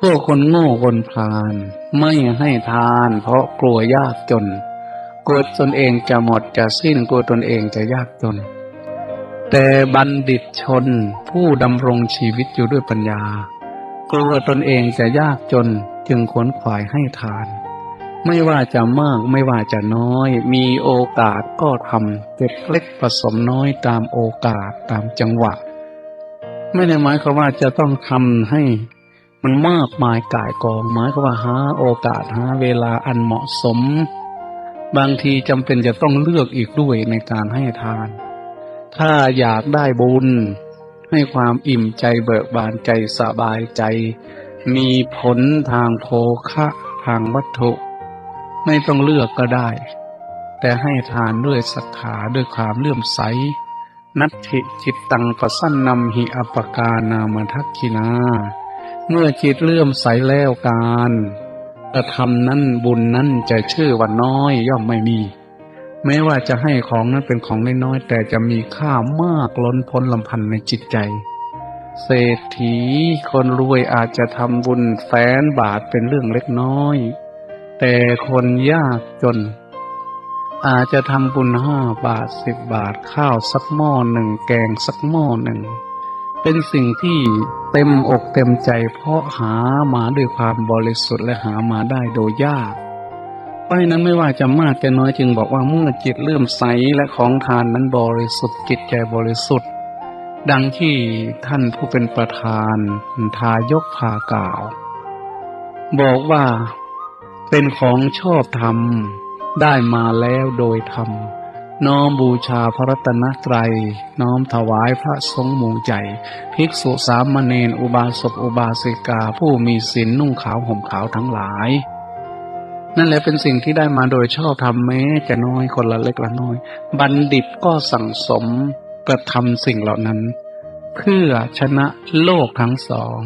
พวกคนโง่คนพาลไม่ให้ทานเพราะกลัวยากจน กลัวตนเองจะหมดจะสิ้นกลัวตนเองจะยากจน แต่บัณฑิตชนผู้ดำรงชีวิตอยู่ด้วยปัญญา กลัวตนเองจะยากจนจึงขวนขวายให้ทาน ไม่ว่าจะมากไม่ว่าจะน้อย มีโอกาสก็ทำเก็บเล็กผสมน้อยตามโอกาสตามจังหวะ ไม่ได้หมายความว่าจะต้องทำให้ มันมากมายก่ายกองหมายควาว่าหาโอกาสหาเวลาอันเหมาะสม บางทีจำเป็นจะต้องเลือกอีกด้วยในการให้ทาน ถ้าอยากได้บุญ ให้ความอิ่มใจเบิกบานใจสบายใจ มีผลทางโภคะทางวัตถุ ไม่ต้องเลือกก็ได้ แต่ให้ทานด้วยศรัทธาด้วยความเลื่อมใสนัตถิจิตตังปสันนำหิอปกานามทักขินา เมื่อจิตเลื่อมใสแล้วการกระทำนั้นบุญนั้นจะชื่อว่าน้อยย่อมไม่มี แม้ว่าจะให้ของนั้นเป็นของน้อยๆแต่จะมีค่ามากล้นพ้นลำพันในจิตใจ เศรษฐีคนรวยอาจจะทำบุญแสนบาทเป็นเรื่องเล็กน้อย แต่คนยากจน อาจจะทำบุญห้าบาทสิบบาทข้าวสักหม้อหนึ่งแกงสักหม้อหนึ่ง เป็นสิ่งที่เต็มอกเต็มใจ เพราะหามาด้วยความบริสุทธิ์และหามาได้โดยยากเพราะนั้นไม่ว่าจะมากจะน้อยจึงบอกว่าเมื่อจิตเลื่อมใสและของทานนั้นบริสุทธิ์จิตใจบริสุทธิ์ ดังที่ท่านผู้เป็นประธานทายกพากล่าว บอกว่าเป็นของชอบธรรมได้มาแล้วโดยธรรม น้อมบูชาพระรัตนตรัย น้อมถวายพระสงฆ์หมู่ใหญ่ภิกษุสามเณรอุบาสกอุบาสิกาผู้มีศีลนุ่งขาวห่มขาวทั้งหลาย นั่นแหละเป็นสิ่งที่ได้มาโดยชอบธรรมแม้จะน้อยคนละเล็กละน้อย บัณฑิตก็สั่งสมกระทำสิ่งเหล่านั้น เพื่อชนะโลกทั้งสอง